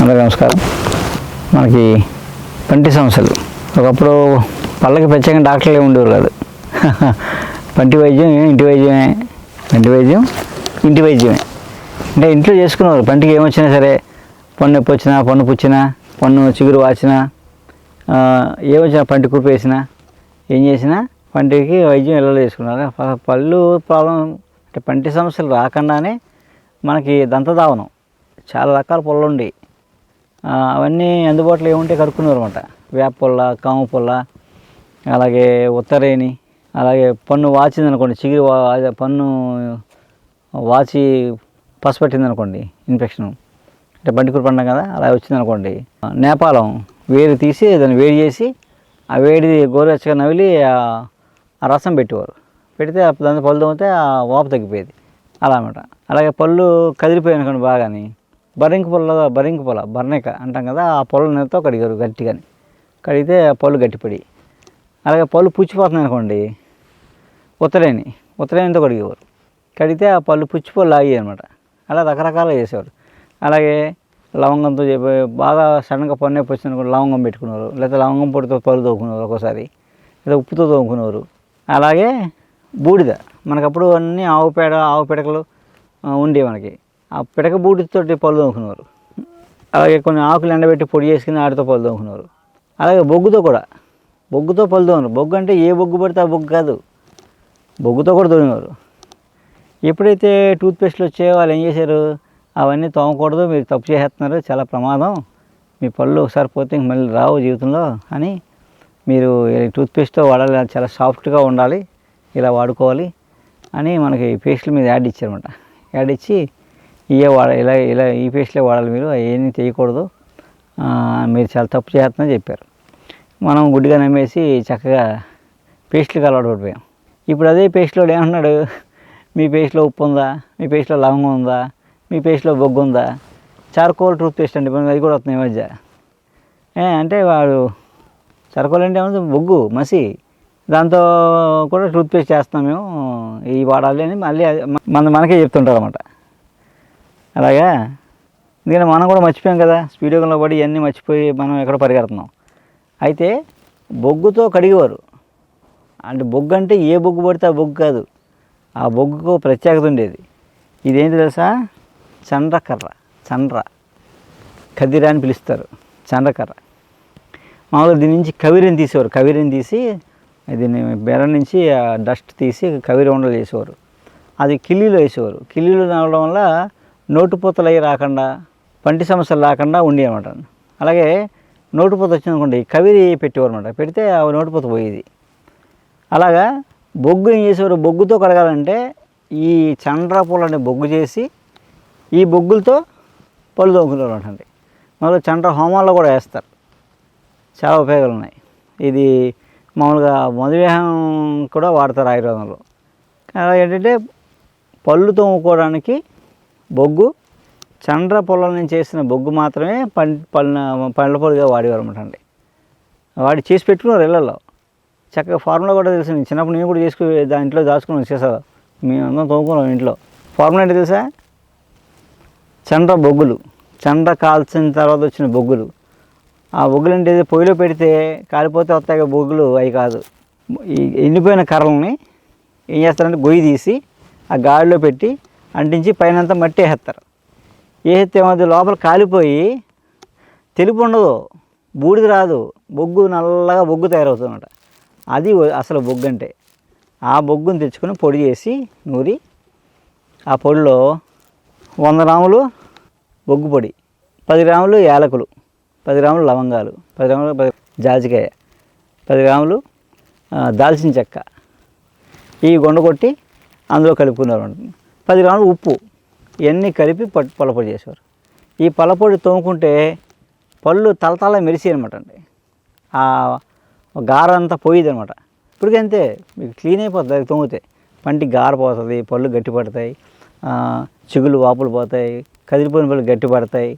అందరికీ నమస్కారం. మనకి పంటి సమస్యలు. ఒకప్పుడు పళ్ళకి ప్రత్యేకంగా డాక్టర్లే ఉండేవారు కాదు. పంటి వైద్యం ఇంటి వైద్యమే. పంటి వైద్యం ఇంటి వైద్యమే. అంటే ఇంట్లో చేసుకునేవారు. పంటికి ఏమొచ్చినా సరే పన్ను నొప్పి వచ్చినా పన్ను పుచ్చినా పన్ను చిగురు వాచినా ఏమొచ్చినా పంటి కుప్పేసినా ఏం చేసినా పంటికి వైద్యం ఇళ్ళలో చేసుకున్నారు? పళ్ళు ప్రాబ్లం అంటే పంటి సమస్యలు రాకుండానే మనకి దంతధావనం చాలా రకాల పళ్ళు ఉండేవి అవన్నీ అందుబాటులో ఏముంటే కడుక్కున్నారు అనమాట వేప పుల్ల కాము పుల్ల అలాగే ఉత్తరేణి అలాగే పన్ను వాచింది అనుకోండి చిగురు పన్ను వాచి పసుపట్టింది అనుకోండి ఇన్ఫెక్షన్. అంటే బండికూరు పండుగ కదా అలా వచ్చింది అనుకోండి నేపాలం వేడి తీసి దాన్ని వేడి చేసి ఆ వేడి గోరువెచ్చగా నవిలి ఆ రసం పెట్టేవారు. పెడితే అప్పుడు దాని పళ్ళు తోమితే ఆ వాపు తగ్గిపోయేది. అలా అనమాట అలాగే పళ్ళు కదిలిపోయాయి అనుకోండి బాగాని బరింక పొల బరింక పొల బర్నేక అంటాం కదా ఆ పొల కడిగారు గట్టిగాని. కడిగితే ఆ పళ్ళు గట్టిపడి. అలాగే పళ్ళు పుచ్చిపోతున్నాయి అనుకోండి ఉత్తరేణి ఉత్తరేణితో కడిగేవారు. కడిగితే ఆ పళ్ళు పుచ్చిపళ్ళు ఆగి అనమాట. అలా రకరకాలుగా చేసేవారు. అలాగే లవంగంతో చెప్పి బాగా సడన్గా పొన్నే నొప్పి లవంగం పెట్టుకునేవారు. లేదా లవంగం పొడితో పళ్ళు తోముకునేవారు ఒక్కోసారి. లేదా ఉప్పుతో తోముకునేవారు. అలాగే బూడిద. మనకప్పుడు అన్నీ ఆవు పేడ ఆవు పిడకలు ఉండేవి మనకి. ఆ పిడక బూటితోటి పళ్ళు తోముకునేవారు. అలాగే కొన్ని ఆకులు ఎండబెట్టి పొడి చేసుకుని ఆటితో పళ్ళు తోముకునేవారు. అలాగే బొగ్గుతో కూడా. బొగ్గుతో పళ్ళు తోమరు బొగ్గు అంటే ఏ బొగ్గు పడితే ఆ బొగ్గు కాదు. బొగ్గుతో కూడా తోమేవారు ఎప్పుడైతే టూత్పేస్ట్లు వచ్చాయో వాళ్ళు ఏం చేశారు? అవన్నీ తోమకూడదు మీరు తప్పు చేసేస్తున్నారు చాలా ప్రమాదం. మీ పళ్ళు ఒకసారి పోతే ఇంక మళ్ళీ రావు జీవితంలో అని మీరు టూత్పేస్ట్తో వాడాలి చాలా సాఫ్ట్గా ఉండాలి ఇలా వాడుకోవాలి అని మనకి పేస్ట్లు మీద యాడ్ ఇచ్చారన్నమాట. యాడ్ ఇచ్చి ఇవే వాడ ఇలా ఇలా ఈ పేస్ట్లే వాడాలి మీరు ఏమీ చేయకూడదు. మీరు చాలా తప్పు చేస్తున్నారని చెప్పారు. మనం గుడ్డిగా నమ్మేసి చక్కగా పేస్ట్లకు అలవాటు పడిపోయాం. ఇప్పుడు అదే పేస్ట్లో ఏమన్నాడు మీ పేస్ట్లో ఉప్పు ఉందా? మీ పేస్ట్లో లవంగం ఉందా? మీ పేస్ట్లో బొగ్గు ఉందా? చార్కోల్ టూత్ పేస్ట్ అండి అది కూడా వస్తుంది ఈ మధ్య. ఏ, అంటే వాడు చార్కోల్ అంటే ఏమంటే బొగ్గు మసి. దాంతో కూడా టూత్ పేస్ట్ చేస్తున్నాం మేము. ఇవి వాడాలి అని మళ్ళీ మన మనకే చెప్తుంటారు అన్నమాట అలాగా? ఎందుకంటే మనం కూడా మర్చిపోయాం కదా స్పీడ్గా పడి ఇవన్నీ మర్చిపోయి మనం ఎక్కడ పరిగెడుతున్నాం. అయితే బొగ్గుతో కడిగేవారు. అంటే బొగ్గు అంటే ఏ బొగ్గు పడితే ఆ బొగ్గు కాదు. ఆ బొగ్గుకు ప్రత్యేకత ఉండేది. ఇదేంటి తెలుసా? చండ్రకర్ర. చండ్ర. కదిర అని పిలుస్తారు. చండ్రకర్ర. మామూలుగా దీని నుంచి కవిరిని తీసేవారు. కవిరిని తీసి దీన్ని బెర నుంచి ఆ డస్ట్ తీసి కవిరి ఉండలు చేసేవారు అది కిల్లీలో వేసేవారు. కిల్లీలో నడవడం వల్ల నోటుపూతలు అవి రాకుండా పంటి సమస్యలు రాకుండా ఉండి అనమాట. అలాగే నోటుపూత వచ్చిందనుకోండి కవిరి పెట్టేవారనమాట పెడితే ఆ నోటుపూత పోయేది. అలాగా బొగ్గు ఏం చేసేవారు? బొగ్గుతో కడగాలంటే ఈ చండ్ర పూలని బొగ్గు చేసి ఈ బొగ్గులతో పళ్ళు తోముకునేవారు అండి. మళ్ళీ చండ్ర హోమాల్లో కూడా వేస్తారు. చాలా ఉపయోగాలు ఉన్నాయి. ఇది మామూలుగా మధుమేహం కూడా వాడతారు ఆయుర్వేదంలో. అలా ఏంటంటే పళ్ళు తోముకోవడానికి బొగ్గు. చండ్ర పొలం నుంచి చేసిన బొగ్గు మాత్రమే పం పళ్ళ పండ్ల పొడిగా వాడేవారు అనమాట అండి. వాడి చేసి పెట్టుకున్నారు ఇళ్ళల్లో చక్కగా ఫార్ములా కూడా తెలుసు. నేను చిన్నప్పుడు నేను కూడా చేసుకుని దాంట్లో దాచుకున్నాను చేసాను మేము అందరం తోముకున్నాం ఇంట్లో. ఫార్ములా ఏంటి తెలుసా? చండ్ర బొగ్గులు. చండ్ర కాల్చిన తర్వాత వచ్చిన బొగ్గులు. ఆ బొగ్గులు అంటే పొయ్యిలో పెడితే కాలిపోతే వస్తాయి కదా బొగ్గులు. అవి కాదు. ఈ ఎండిపోయిన కర్రల్ని ఏం చేస్తారంటే గొయ్యి తీసి ఆ గాడిలో పెట్టి అంటించి పైనంతా మట్టి వేసేస్తారు వేస్తే ఏమవుతుంది? లోపల కాలిపోయి తెలుపు ఉండదు బూడిద రాదు బొగ్గు నల్లగా బొగ్గు తయారవుతుందన్నమాట. అది అసలు బొగ్గు అంటే. ఆ బొగ్గుని తెచ్చుకొని పొడి చేసి నూరి ఆ పొడిలో వంద గ్రాములు బొగ్గు పొడి పది గ్రాములు యాలకులు పది గ్రాములు లవంగాలు పది గ్రాములు పది జాజికాయ పది గ్రాములు దాల్చిన చెక్క. ఈ గుండ కొట్టి అందులో కలుపుకున్నారు. పది గ్రాములు ఉప్పు ఇవన్నీ కలిపి పట్ చేసేవారు. ఈ పొలపొడి తోముకుంటే పళ్ళు తలతల మెరిసి అనమాట అండి. ఆ గార అంతా పోయేది అనమాట ఇప్పటికీ అంతే మీకు క్లీన్ అయిపోతుంది అది తోమితే. పంటికి గార పోతుంది పళ్ళు గట్టి పడతాయి చిగులు వాపులు పోతాయి కదిలిపోయిన పళ్ళు గట్టి పడతాయి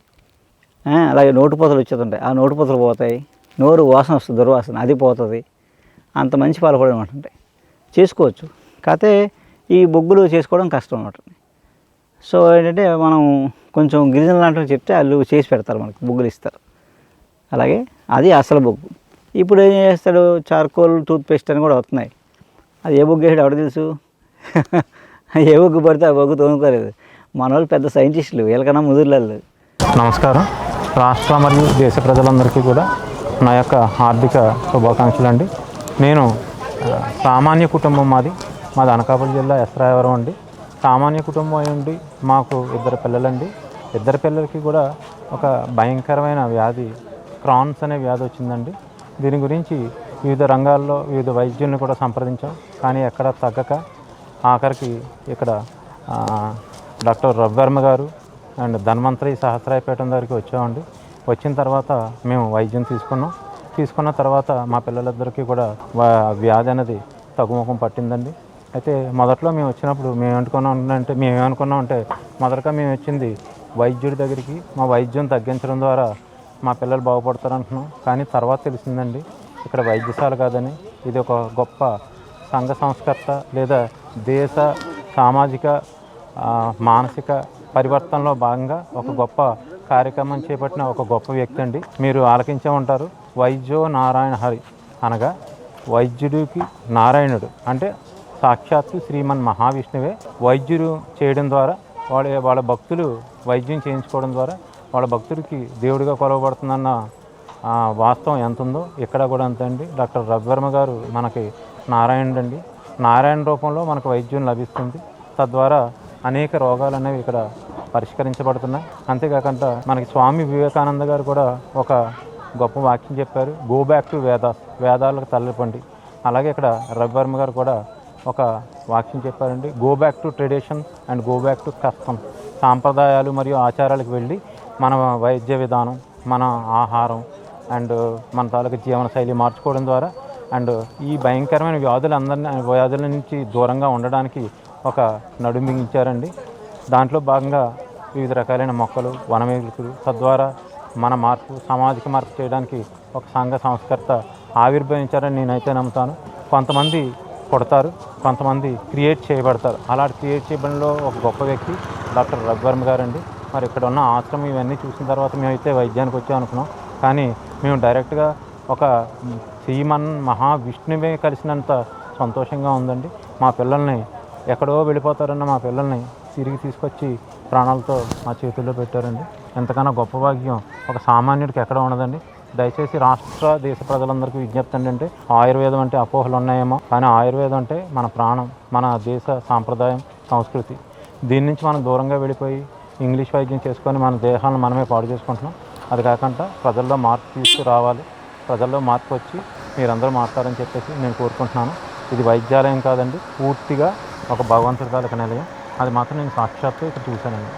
అలాగే నోటుపోతలు వచ్చేస్తుంటాయి. ఆ నోటుపోతలు పోతాయి నోరు వాసన వస్తుంది దుర్వాసన అది పోతుంది. అంత మంచి పాలు అనమాట అండి. చేసుకోవచ్చు. కాకపోతే ఈ బొగ్గులు చేసుకోవడం కష్టం అనమాట సో ఏంటంటే మనం కొంచెం గిరిజన లాంటివి చెప్తే వాళ్ళు చేసి పెడతారు మనకి బొగ్గులు ఇస్తారు. అలాగే అది అసలు బొగ్గు. ఇప్పుడు ఏం చేస్తాడు? చార్కోల్ టూత్పేస్ట్ అని కూడా వస్తున్నాయి. అది ఏ బొగ్గు వేసాడు ఎవడ తెలుసు? ఏ బొగ్గు పడితే ఆ బొగ్గు తోముకోలేదు. మన వాళ్ళు పెద్ద సైంటిస్టులు వీళ్ళకన్నా ముదురులలో నమస్కారం. రాష్ట్ర మరియు దేశ ప్రజలందరికీ కూడా నా యొక్క ఆర్థిక శుభాకాంక్షలు అండి నేను సామాన్య కుటుంబం మాది మాది అనకాపల్లి జిల్లా ఎస్రాయవరం అండి. సామాన్య కుటుంబం అయ్యండి ఉండి మాకు ఇద్దరు పిల్లలండి. ఇద్దరు పిల్లలకి కూడా ఒక భయంకరమైన వ్యాధి క్రాన్స్ అనే వ్యాధి వచ్చిందండి. దీని గురించి వివిధ రంగాల్లో వివిధ వైద్యుల్ని కూడా సంప్రదించాం. కానీ ఎక్కడ తగ్గక ఆఖరికి ఇక్కడ డాక్టర్ రవివర్మ గారు అండ్ ధన్వంతరి సహస్రాయపేట దగ్గరికి వచ్చామండి. వచ్చిన తర్వాత మేము వైద్యం తీసుకున్నాం. తీసుకున్న తర్వాత మా పిల్లలిద్దరికీ కూడా వ్యాధి అనేది తగ్గుముఖం పట్టిందండి. అయితే మొదట్లో మేము వచ్చినప్పుడు మేము అనుకున్నాం అంటే మేము ఏమనుకున్నాం అంటే మొదటగా మేము వచ్చింది వైద్యుడి దగ్గరికి. మా వైద్యం తగ్గించడం ద్వారా మా పిల్లలు బాగుపడతారు అంటున్నాం. కానీ తర్వాత తెలిసిందండి ఇక్కడ వైద్యశాల కాదని. ఇది ఒక గొప్ప సంఘ సంస్కర్త లేదా దేశ సామాజిక మానసిక పరివర్తనలో భాగంగా ఒక గొప్ప కార్యక్రమం చేపట్టిన ఒక గొప్ప వ్యక్తి అండి. మీరు ఆలకించే ఉంటారు వైద్యో నారాయణ హరి అనగా వైద్యుడికి నారాయణుడు. అంటే సాక్షాత్తు శ్రీమన్ మహావిష్ణువే వైద్యులు చేయడం ద్వారా వాళ్ళ వాళ్ళ భక్తులు వైద్యం చేయించుకోవడం ద్వారా వాళ్ళ భక్తుడికి దేవుడిగా కొలవబడుతుందన్న వాస్తవం ఎంత ఉందో ఇక్కడ కూడా అంతే అండి. డాక్టర్ రవివర్మ గారు మనకి నారాయణుడు అండి. నారాయణ రూపంలో మనకు వైద్యం లభిస్తుంది. తద్వారా అనేక రోగాలు అనేవి ఇక్కడ పరిష్కరించబడుతున్నాయి. అంతేకాకుండా మనకి స్వామి వివేకానంద గారు కూడా ఒక గొప్ప వాక్యం చెప్పారు. గో బ్యాక్ టు వేదాస్ వేదాలకు తల్లపండి అలాగే ఇక్కడ రవివర్మ గారు కూడా ఒక వాక్యం చెప్పారండి. Go back to traditions and go back to custom సాంప్రదాయాలు మరియు ఆచారాలకు వెళ్ళి మన వైద్య విధానం మన ఆహారం అండ్ మన తాలూకు జీవన శైలి మార్చుకోవడం ద్వారా అండ్ ఈ భయంకరమైన వ్యాధులు అందరిని వ్యాధుల నుంచి దూరంగా ఉండడానికి ఒక నడుం దాంట్లో భాగంగా వివిధ రకాలైన మొక్కలు వనమేకులు తద్వారా మన మార్పు సామాజిక మార్పు చేయడానికి ఒక సంఘ సంస్కర్త ఆవిర్భవించారని నేనైతే నమ్ముతాను. కొంతమంది కొడతారు కొంతమంది క్రియేట్ చేయబడతారు. అలాంటి క్రియేట్ చేయబడిలో ఒక గొప్ప వ్యక్తి డాక్టర్ రఘువర్మ గారు అండి మరి ఇక్కడ ఉన్న ఆశ్రమం ఇవన్నీ చూసిన తర్వాత మేమైతే వైద్యానికి వచ్చాం అనుకున్నాం. కానీ మేము డైరెక్ట్గా ఒక శ్రీమన్ మహావిష్ణువే కలిసినంత సంతోషంగా ఉందండి. మా పిల్లల్ని ఎక్కడో వెళ్ళిపోతారన్న మా పిల్లల్ని తిరిగి తీసుకొచ్చి ప్రాణాలతో మా చేతుల్లో పెట్టారండి. ఎంతకన్నా గొప్ప భాగ్యం ఒక సామాన్యుడికి ఎక్కడ ఉండదండి. దయచేసి రాష్ట్ర దేశ ప్రజలందరికీ విజ్ఞప్తి ఏంటంటే ఆయుర్వేదం అంటే అపోహలు ఉన్నాయేమో కానీ ఆయుర్వేదం అంటే మన ప్రాణం మన దేశ సాంప్రదాయం సంస్కృతి. దీని నుంచి మనం దూరంగా వెళ్ళిపోయి ఇంగ్లీష్ వైద్యం చేసుకొని మన దేహాలను మనమే పాడు చేసుకుంటున్నాం. అది కాకుండా ప్రజల్లో మార్పు తీసుకురావాలి ప్రజల్లో మార్పు వచ్చి మీరందరూ మారుతారని చెప్పేసి నేను కోరుకుంటున్నాను. ఇది వైద్యాలయం కాదండి పూర్తిగా ఒక భగవంతుడి తాలూకు నిలయం. అది మాత్రం నేను సాక్షాత్తు ఇక్కడ చూశానండి.